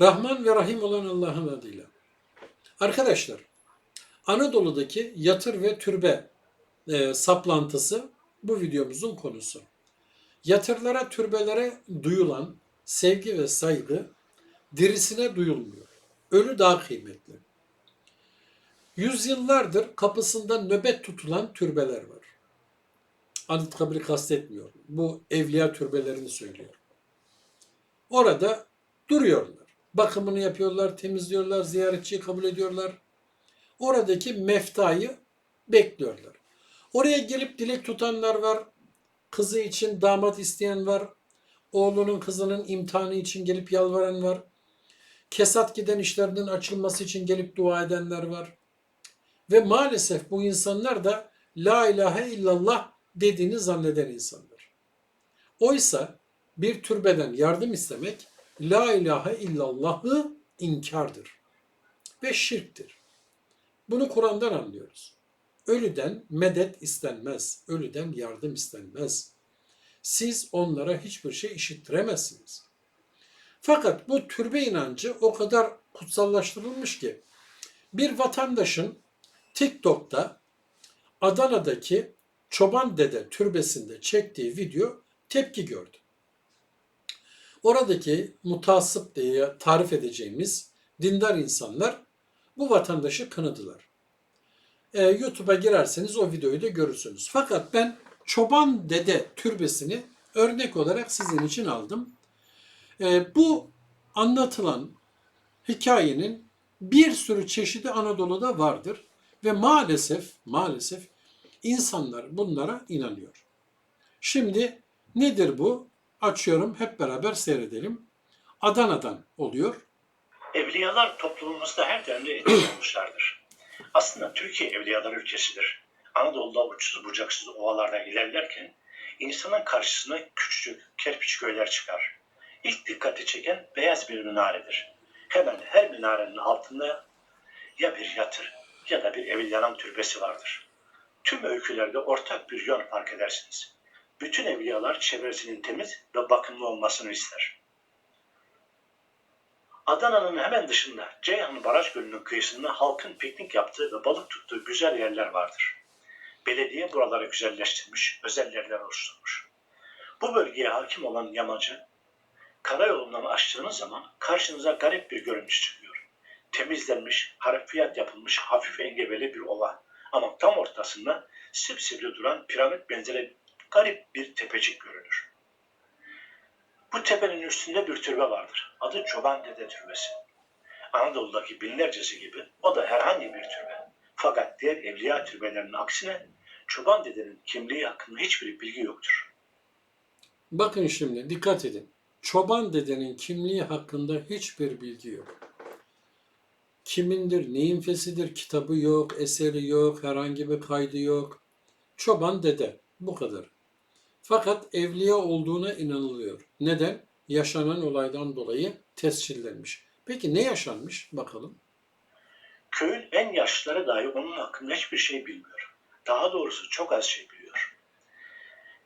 Rahman ve Rahim olan Allah'ın adıyla. Arkadaşlar, Anadolu'daki yatır ve türbe e, saplantısı bu videomuzun konusu. Yatırlara, türbelere duyulan sevgi ve saygı dirisine duyulmuyor. Ölü daha kıymetli. Yüzyıllardır kapısında nöbet tutulan türbeler var. Anıtkabir'i kastetmiyorum. Bu evliya türbelerini söylüyorum. Orada duruyorlar. Bakımını yapıyorlar, temizliyorlar, ziyaretçiyi kabul ediyorlar. Oradaki meftayı bekliyorlar. Oraya gelip dilek tutanlar var. Kızı için damat isteyen var. Oğlunun kızının imtihanı için gelip yalvaran var. Kesat giden işlerinin açılması için gelip dua edenler var. Ve maalesef bu insanlar da La ilahe illallah dediğini zanneden insanlar. Oysa bir türbeden yardım istemek La ilahe illallahı inkardır ve şirktir. Bunu Kur'an'dan anlıyoruz. Ölüden medet istenmez, ölüden yardım istenmez. Siz onlara hiçbir şey işittiremezsiniz. Fakat bu türbe inancı o kadar kutsallaştırılmış ki bir vatandaşın TikTok'ta Adana'daki Çoban Dede türbesinde çektiği video tepki gördü. Oradaki mutasip diye tarif edeceğimiz dindar insanlar bu vatandaşı kınadılar. Ee, YouTube'a girerseniz o videoyu da görürsünüz. Fakat ben Çoban Dede türbesini örnek olarak sizin için aldım. Ee, bu anlatılan hikayenin bir sürü çeşidi Anadolu'da vardır ve maalesef maalesef insanlar bunlara inanıyor. Şimdi nedir bu? Açıyorum hep beraber seyredelim. Adana'dan oluyor. Evliyalar toplumumuzda her dönemde etkili olmuşlardır. Aslında Türkiye evliyalar ülkesidir. Anadolu'da uçsuz bucaksız ovalardan ilerlerken insanın karşısına küçücük kerpiç köyler çıkar. İlk dikkati çeken beyaz bir minaredir. Hemen her minarenin altında ya bir yatır ya da bir evliyanın türbesi vardır. Tüm öykülerde ortak bir yön fark edersiniz. Bütün evliyalar çevresinin temiz ve bakımlı olmasını ister. Adana'nın hemen dışında Ceyhan Baraj Gölü'nün kıyısında halkın piknik yaptığı ve balık tuttuğu güzel yerler vardır. Belediye buraları güzelleştirmiş, özel yerler oluşturmuş. Bu bölgeye hakim olan yamacı karayolundan açtığınız zaman karşınıza garip bir görüntü çıkıyor. Temizlenmiş, harfiyat yapılmış hafif engebeli bir ova. Ama tam ortasında sipsivri duran piramit benzeri garip bir tepecik görünür. Bu tepenin üstünde bir türbe vardır. Adı Çoban Dede Türbesi. Anadolu'daki binlercesi gibi o da herhangi bir türbe. Fakat diğer evliya türbelerinin aksine Çoban Dede'nin kimliği hakkında hiçbir bilgi yoktur. Bakın şimdi dikkat edin. Çoban dedenin kimliği hakkında hiçbir bilgi yok. Kimindir, neyin fesidir, kitabı yok, eseri yok, herhangi bir kaydı yok. Çoban dede, bu kadar. Fakat evliya olduğuna inanılıyor. Neden? Yaşanan olaydan dolayı tescillenmiş. Peki ne yaşanmış? Bakalım. Köyün en yaşlıları dahi onun hakkında hiçbir şey bilmiyor. Daha doğrusu çok az şey biliyor.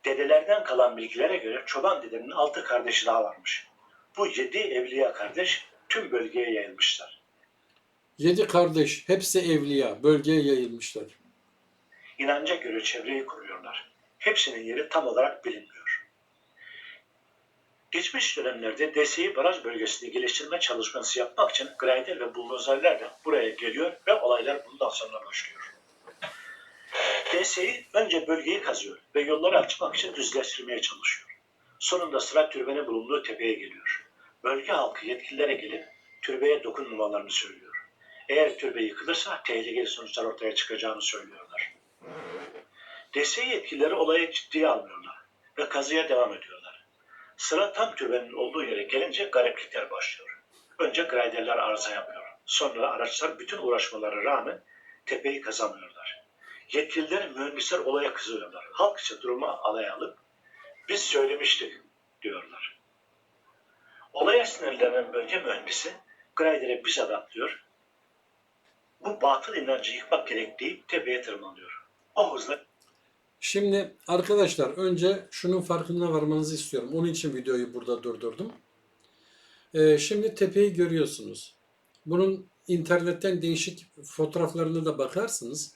Dedelerden kalan bilgilere göre Çoban dedenin altı kardeşi daha varmış. Bu yedi evliya kardeş tüm bölgeye yayılmışlar. Yedi kardeş, hepsi evliya, bölgeye yayılmışlar. İnanca göre çevreyi kuruyorlar. Hepsinin yeri tam olarak bilinmiyor. Geçmiş dönemlerde DSİ baraj bölgesinde geliştirme çalışması yapmak için grader ve buldozerlerle buraya geliyor ve olaylar bundan sonra başlıyor. DSİ önce bölgeyi kazıyor ve yolları açmak için düzleştirmeye çalışıyor. Sonunda sıra türbenin bulunduğu tepeye geliyor. Bölge halkı yetkililere gelip türbeye dokunmamalarını söylüyor. Eğer türbe yıkılırsa tehlikeli sonuçlar ortaya çıkacağını söylüyorlar. DSİ yetkilileri olayı ciddiye almıyorlar ve kazıya devam ediyorlar. Sıra tam türbenin olduğu yere gelince gariplikler başlıyor. Önce graderler arıza yapıyor. Sonra araçlar bütün uğraşmalara rağmen tepeyi kazamıyorlar. Yetkililer, mühendisler olaya kızıyorlar. Halk ise durumu alaya alıp biz söylemiştik diyorlar. Olaya sinirlenen bölge mühendisi gradere bizzat atlıyor. Bu batıl inancı yıkmak gerek deyip tepeye tırmanıyor. O hızla Şimdi arkadaşlar önce şunun farkına varmanızı istiyorum. Onun için videoyu burada durdurdum. Ee, şimdi tepeyi görüyorsunuz. Bunun internetten değişik fotoğraflarına da bakarsınız.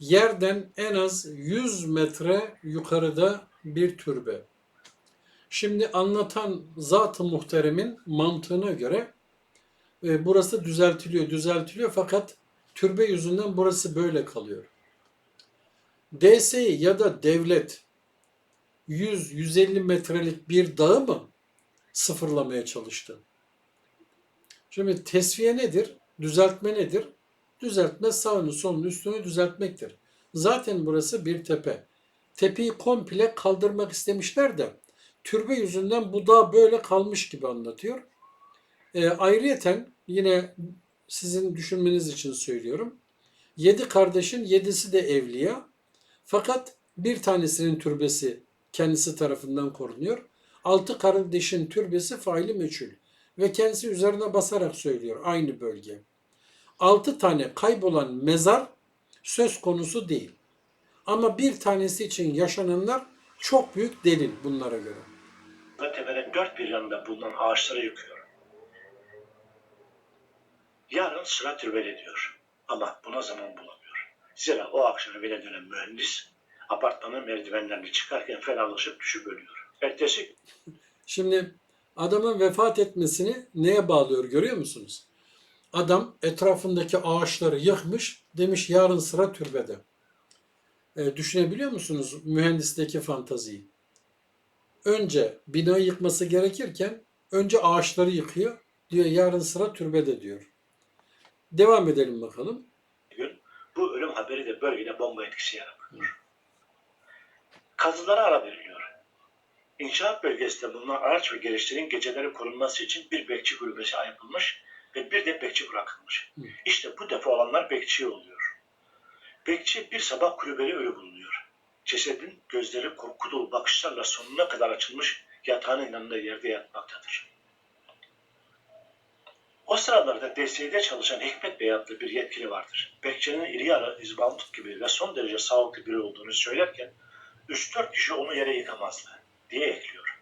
Yerden en az 100 metre yukarıda bir türbe. Şimdi anlatan zat-ı muhteremin mantığına göre e, burası düzeltiliyor, düzeltiliyor fakat türbe yüzünden burası böyle kalıyor. DSİ ya da devlet 100-150 metrelik bir dağı mı sıfırlamaya çalıştı? Şimdi tesviye nedir? Düzeltme nedir? Düzeltme sağını solunu üstünü düzeltmektir. Zaten burası bir tepe. Tepeyi komple kaldırmak istemişler de türbe yüzünden bu dağ böyle kalmış gibi anlatıyor. E, ayrıyeten yine sizin düşünmeniz için söylüyorum. Yedi kardeşin yedisi de evliya. Fakat bir tanesinin türbesi kendisi tarafından korunuyor. Altı kardeşin türbesi faili meçhul. Ve kendisi üzerine basarak söylüyor aynı bölge. Altı tane kaybolan mezar söz konusu değil. Ama bir tanesi için yaşananlar çok büyük delil bunlara göre. tepenin dört bir yanında bulunan ağaçları yıkıyor. Yarın sıra türbeli diyor. Ama buna zaman bulamıyor. Zira o akşam evine dönen mühendis apartmanın merdivenlerini çıkarken fenalaşıp düşüp ölüyor. Ertesi Şimdi adamın vefat etmesini neye bağlıyor görüyor musunuz? Adam etrafındaki ağaçları yıkmış, demiş yarın sıra türbede. E, düşünebiliyor musunuz mühendisteki fantaziyi? Önce binayı yıkması gerekirken önce ağaçları yıkıyor. Diyor yarın sıra türbede diyor. Devam edelim bakalım. Bu ölüm haberi de bölgede bomba etkisi yaratıyor. Kazılara ara veriliyor. İnşaat bölgesinde bulunan araç ve gereçlerin geceleri korunması için bir bekçi kulübesi yapılmış ve bir de bekçi bırakılmış. Hı. İşte bu defa olanlar bekçi oluyor. Bekçi bir sabah kulübeli ölü bulunuyor. Cesedin gözleri korku dolu bakışlarla sonuna kadar açılmış yatağının yanında yerde yatmaktadır. O sıralarda DSİ'de çalışan Hikmet Bey adlı bir yetkili vardır. Bekçinin iri yarı izbandut gibi ve son derece sağlıklı biri olduğunu söylerken 3-4 kişi onu yere yıkamazdı diye ekliyor.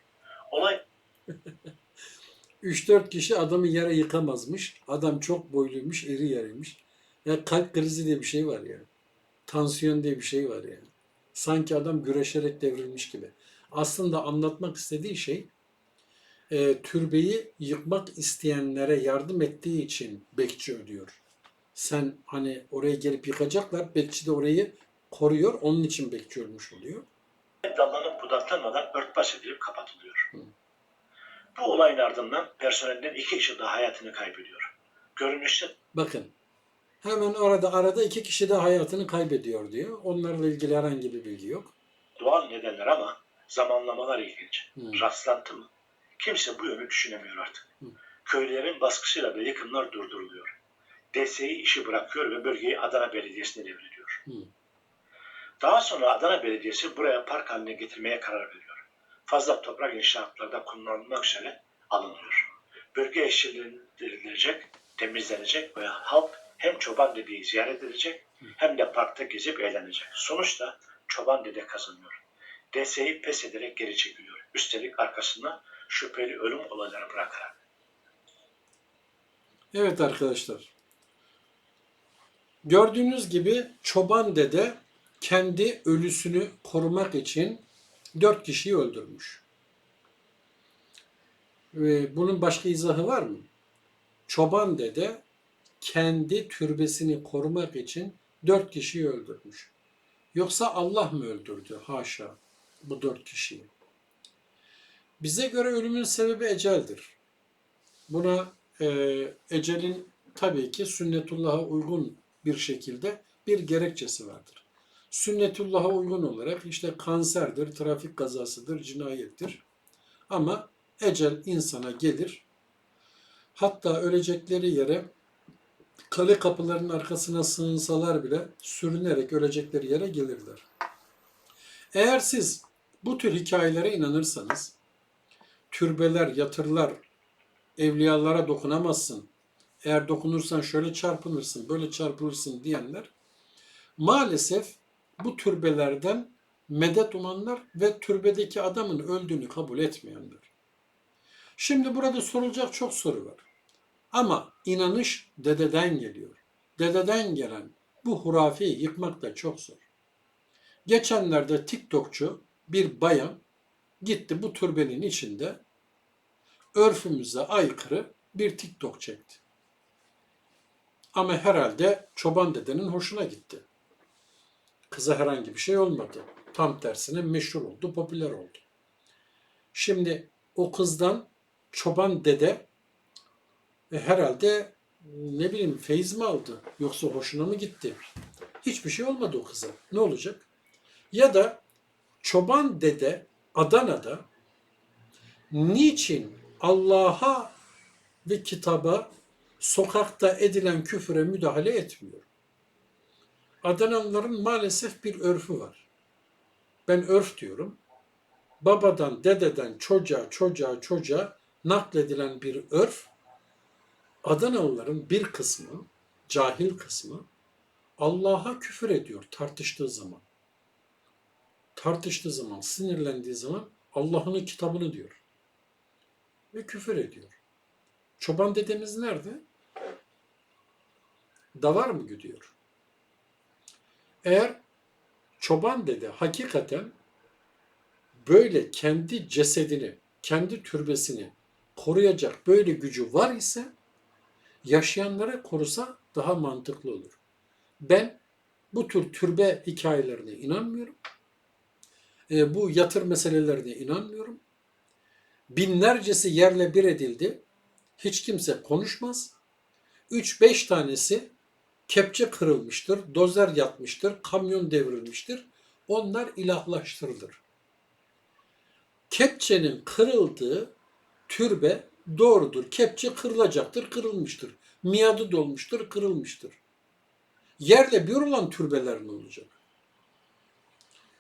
Olay 3-4 kişi adamı yere yıkamazmış. Adam çok boyluymuş, iri yarıymış. Ya kalp krizi diye bir şey var ya. Tansiyon diye bir şey var yani. Sanki adam güreşerek devrilmiş gibi. Aslında anlatmak istediği şey e, türbeyi yıkmak isteyenlere yardım ettiği için bekçi ölüyor. Sen hani oraya gelip yıkacaklar, bekçi de orayı koruyor. Onun için bekçi ölmüş oluyor. dallanıp budaklanmadan örtbas edilip kapatılıyor. Hı. Bu olayın ardından personelden iki kişi daha hayatını kaybediyor. Görünüşte Bakın hemen orada arada iki kişi de hayatını kaybediyor diyor. Onlarla ilgili herhangi bir bilgi yok. doğal nedenler ama zamanlamalar ilginç. Hı. Rastlantı mı? Kimse bu yönü düşünemiyor artık. Köylülerin baskısıyla da yıkımlar durduruluyor. DSİ işi bırakıyor ve bölgeyi Adana Belediyesi'ne devrediyor. Hı. Daha sonra Adana Belediyesi buraya park haline getirmeye karar veriyor. Fazla toprak inşaatlarda kullanılmak üzere alınıyor. Bölge yeşillendirilecek, temizlenecek ve halk hem çoban dedeyi ziyaret edecek hem de parkta gezip eğlenecek. Sonuçta çoban dede kazanıyor. DSİ pes ederek geri çekiliyor. Üstelik arkasında şüpheli ölüm olayları bırakarak. Evet arkadaşlar. Gördüğünüz gibi çoban dede kendi ölüsünü korumak için dört kişiyi öldürmüş. Ve bunun başka izahı var mı? Çoban dede kendi türbesini korumak için dört kişiyi öldürmüş. Yoksa Allah mı öldürdü? Haşa bu dört kişiyi. Bize göre ölümün sebebi eceldir. Buna e, ecelin tabii ki sünnetullah'a uygun bir şekilde bir gerekçesi vardır. Sünnetullah'a uygun olarak işte kanserdir, trafik kazasıdır, cinayettir. Ama ecel insana gelir. Hatta ölecekleri yere kale kapılarının arkasına sığınsalar bile sürünerek ölecekleri yere gelirler. Eğer siz bu tür hikayelere inanırsanız, türbeler, yatırlar, evliyalara dokunamazsın. Eğer dokunursan şöyle çarpılırsın, böyle çarpılırsın diyenler maalesef bu türbelerden medet umanlar ve türbedeki adamın öldüğünü kabul etmeyenler. Şimdi burada sorulacak çok soru var. Ama inanış dededen geliyor. Dededen gelen bu hurafeyi yıkmak da çok zor. Geçenlerde TikTokçu bir bayan gitti bu türbenin içinde örfümüze aykırı bir TikTok çekti. Ama herhalde çoban dedenin hoşuna gitti. Kıza herhangi bir şey olmadı. Tam tersine meşhur oldu, popüler oldu. Şimdi o kızdan çoban dede e, herhalde ne bileyim feyiz mi aldı yoksa hoşuna mı gitti? Hiçbir şey olmadı o kıza. Ne olacak? Ya da çoban dede Adana'da niçin Allah'a ve kitaba sokakta edilen küfüre müdahale etmiyor? Adanalıların maalesef bir örfü var. Ben örf diyorum. Babadan, dededen, çocuğa, çocuğa, çocuğa nakledilen bir örf. Adanalıların bir kısmı, cahil kısmı Allah'a küfür ediyor tartıştığı zaman. Tartıştığı zaman, sinirlendiği zaman Allah'ın kitabını diyor. Ve küfür ediyor. Çoban dedemiz nerede? Davar mı güdüyor? Eğer çoban dede hakikaten böyle kendi cesedini, kendi türbesini koruyacak böyle gücü var ise yaşayanlara korusa daha mantıklı olur. Ben bu tür türbe hikayelerine inanmıyorum. E, bu yatır meselelerine inanmıyorum. Binlercesi yerle bir edildi. Hiç kimse konuşmaz. 3-5 tanesi kepçe kırılmıştır, dozer yatmıştır, kamyon devrilmiştir. Onlar ilahlaştırılır. Kepçenin kırıldığı türbe doğrudur. Kepçe kırılacaktır, kırılmıştır. Miadı dolmuştur, kırılmıştır. Yerle bir olan türbeler ne olacak?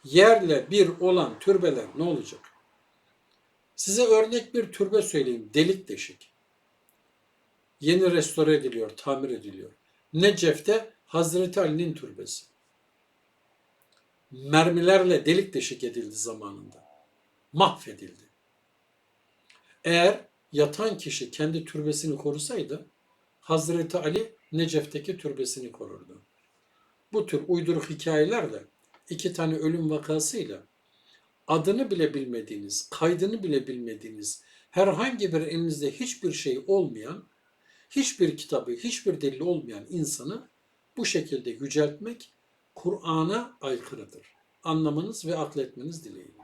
Yerle bir olan türbeler ne olacak? Size örnek bir türbe söyleyeyim. Delik deşik. Yeni restore ediliyor, tamir ediliyor. Necef'te Hazreti Ali'nin türbesi. Mermilerle delik deşik edildi zamanında. Mahvedildi. Eğer yatan kişi kendi türbesini korusaydı Hazreti Ali Necef'teki türbesini korurdu. Bu tür uyduruk hikayelerle iki tane ölüm vakasıyla adını bile bilmediğiniz, kaydını bile bilmediğiniz, herhangi bir elinizde hiçbir şey olmayan, hiçbir kitabı, hiçbir delili olmayan insanı bu şekilde yüceltmek Kur'an'a aykırıdır. Anlamanız ve akletmeniz dileğiyle.